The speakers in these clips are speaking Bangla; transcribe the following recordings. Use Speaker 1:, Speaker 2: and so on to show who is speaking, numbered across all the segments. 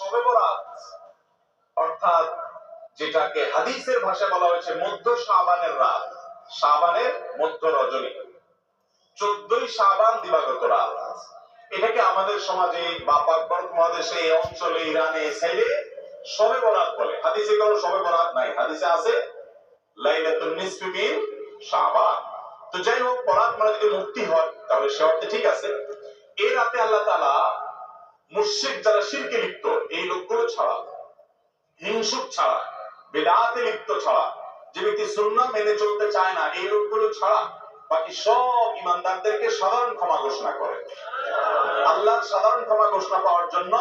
Speaker 1: শবে বরাত, অর্থাৎ যেটাকে হাদিসের ভাষায় বলা হয়েছে মধ্য শাবানের রাত, শাবানের মধ্য রজনী। চোদ্দই শাবান দিবাগত রাত। এটাকে আমাদের সমাজে বা পাকবর্গ মহাদেশে অঞ্চলে, ইরানে, সাইডে শবে বরাত বলে। হাদিসে কোনো শবে বরাত নাই। হাদিসে আছে, লাইলাতুন নিসফি শাবান। তো যাই হোক, বরাত মানে যদি মুক্তি হয়, তাহলে সে অর্থে ঠিক আছে। এই রাতে আল্লাহ তাআলা মুশরিক যারা শিরকে লিপ্ত, এই লোকগুলো ছাড়া, হিংসুক ছাড়া, বেদাতে লিপ্ত ছাড়া, যে ব্যক্তি সুন্নাহ মেনে চলতে চায় না, এই লোকগুলো ছাড়া, বাকি সব ইমানদারদেরকে সাধারণ ক্ষমা ঘোষণা করে। আল্লাহর সাধারণ ক্ষমা ঘোষণা পাওয়ার জন্য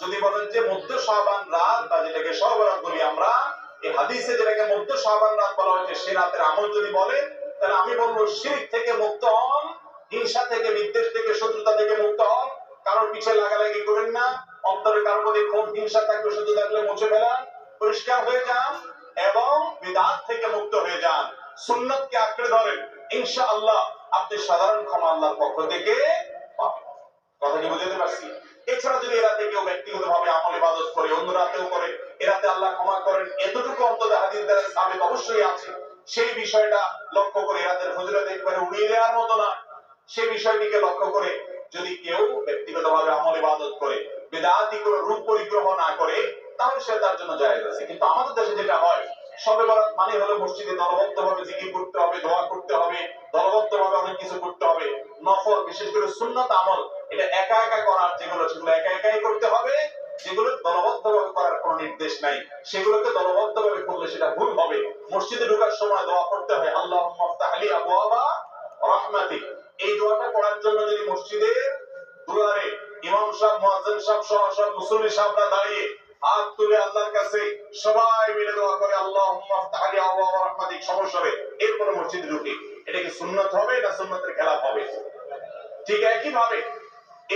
Speaker 1: যদি বলেন যে মধ্য শাবান রাত বা যেটাকে সর্বরাত বলি আমরা, এই হাদিসে যেটাকে মধ্য শাবান রাত বলা হয়েছে, সে রাতের আমল যদি বলেন, তাহলে আমি বলব শিরিক থেকে মুক্ত হন, হিংসা থেকে, বিদ্বেষ থেকে, শত্রুতা থেকে মুক্ত হন কারোর পিছে লাগালাগি করেন না, অন্তরে কারোর প্রতি ক্ষোভ, হিংসা থাকলে শুধু থাকলে মুছে ফেলান, পরিষ্কার হয়ে যান এবং বিদাত থেকে মুক্ত হয়ে যান। সুন্নতকে আঁকড়ে ধরেন, ইনশাআল্লাহ আপনি সাধারণ ক্ষমা আল্লাহর পক্ষ থেকে পাবেন। কথা কি বুঝতে পারছি? এছাড়া যদি এরাতে কেউ ব্যক্তিগত ভাবে আমল ইবাদত করে, অন্য রাতেও করে এরাতে আল্লাহ ক্ষমা করেন, এতটুকু অন্তত হাদিস দ্বারা সাবেক অবশ্যই আছে। সেই বিষয়টা লক্ষ্য করে এরাতের ফজিলত একবারে উড়িয়ে দেওয়ার মতো না। সেই বিষয়টিকে লক্ষ্য করে যদি কেউ ব্যক্তিগত ভাবে আমল ইবাদত করে, বেদাতি কোনো রূপ পরিগ্রহ না করে, তাহলে সে তার জন্য জায়েজ আছে। কিন্তু আমাদের দেশে যেটা হয়, সবে বরাত মানে হলো মসজিদে দলবদ্ধ ভাবে জিকির করতে হবে, দোয়া করতে হবে দলবদ্ধ ভাবে অনেক কিছু করতে হবে, নফল, বিশেষ করে সুন্নত আমল, এটা একা একা করার যেগুলো, সেগুলো একা একাই করতে হবে, যেগুলো দলবদ্ধ ভাবে করার কোনো নির্দেশ নাই, সেগুলোকে দলবদ্ধ ভাবে করলে সেটা ভুল হবে। মসজিদে ঢোকার সময় দোয়া করতে হয় আল্লাহ আলী আবু আবা রহমাতি এই দোয়াটা পড়ার জন্য যদি মসজিদের দুয়ারে ইমাম সাহেব, মুয়াজ্জিন সাহেব সহ সব মুসল্লি সাহেবরা দাঁড়িয়ে হাত তুলে আল্লাহর কাছে সবাই মিলে দোয়া করে, আল্লাহুম্মা আফতাহ আলী আবা রহমাতিক সমস্যা হবে এরপর মসজিদে ঢুকি। এটা কি সুন্নাত হবে না সুন্নাতের খেলাফ হবে? ঠিক একই ভাবে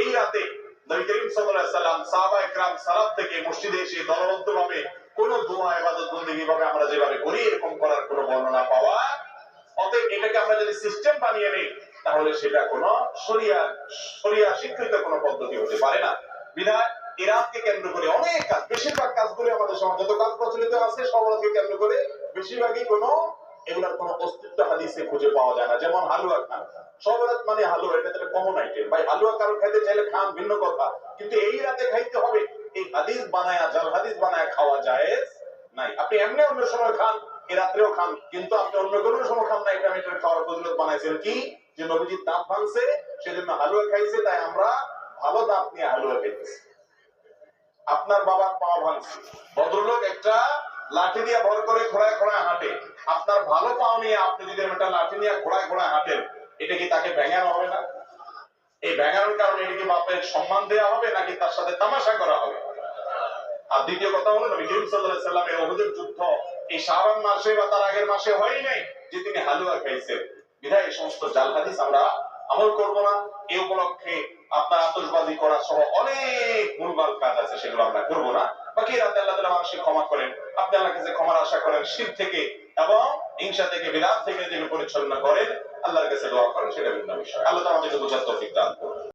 Speaker 1: এই রাতে নবী করিম সাল্লাল্লাহু আলাইহি সাল্লাম সাহাবা ইকরাম সালাত থেকে মসজিদে এসে দলবদ্ধভাবে কোন দোয়া, ইবাদত বন্দেগী ভাবে আমরা যেভাবে করি, এরকম করার কোনো বর্ণনা পাওয়া। অতএব এটাকে আমরা যদি সিস্টেম বানিয়ে নেই তাহলে সেটা কোনো শরিয়া শরিয়া স্বীকৃত কোনো পদ্ধতি হতে পারে না। বিধায় ইরাককে কেন্দ্র করে অনেক কাজ, বেশিরভাগ কাজগুলি আমাদের সমাজে যত কাজ প্রচলিত আছে, সবগুলোকে কেন্দ্র করে বেশিরভাগই কোনো, এগুলার কোনো অস্তিত্ব হাদিসে খুঁজে পাওয়া যায় না। যেমন হালুয়া খান। সবরাত মানে হালুয়া, এটা তাহলে কমন আইটেম ভাই, হালুয়া কারও খাইতে চাইলে খান, ভিন্ন কথা। কিন্তু এই রাতে খাইতে হবে। এই হাদিস বানায়া, জাল হাদিস বানায়া খাওয়া যায় নাই। আপনি এমনি অন্য সময় খান, এ রাত্রেও খান, কিন্তু আপনি অন্য কোনো সময় খান না, এটা আমি খাওয়ার ফজিলত বানাইছেন কি? যে নবীজির দাঁত ভাঙছে, সেজন্য হালুয়া খাইছে, তাই আমরা ভালো দাঁত নিয়ে হালুয়া খাইতেছি। আপনার বাবার পা ভাঙছে। ভদ্রলোক একটা লাঠি দিয়ে ভর করে ঘোড়ায় ঘোড়ায় হাঁটে। আপনার ভালো পাও নিয়ে আপনি যদি একটা লাঠি নিয়ে ঘোড়ায় ঘোড়ায় হাঁটেন, এটা কি তাকে ভেঙানো হবে না? এই ভেঙানোর কারণে এটা কি বাপের সম্মান দেওয়া হবে, নাকি তার সাথে তামাশা করা হবে? আর দ্বিতীয় কথা হলো, নবী করিম সাল্লাল্লাহু আলাইহি সাল্লামের যুদ্ধ এই শাবান মাসে বা তার আগের মাসে হয়ই নাই যে তিনি হালুয়া খাইছেন। বিধায় এই সমস্ত জাল হাদিস আমরা আমল করব না। এই উপলক্ষে আপনার আতসবাজি করা সহ অনেক ভুলভাল কাজ আছে, সেগুলো আমরা করব না। বাকি রাতে আল্লাহ তালা মানুষকে ক্ষমা করেন। আপনি আল্লাহ কাছে ক্ষমার আশা করেন শিব থেকে এবং হিংসা থেকে বিরাট থেকে যেগুলো পরিচ্ছন্ন করেন, আল্লাহর কাছে দোয়া করেন, সেটা ভিন্ন বিষয়। আল্লাহ আমাদেরকে বোঝার তৌফিক দান করুন।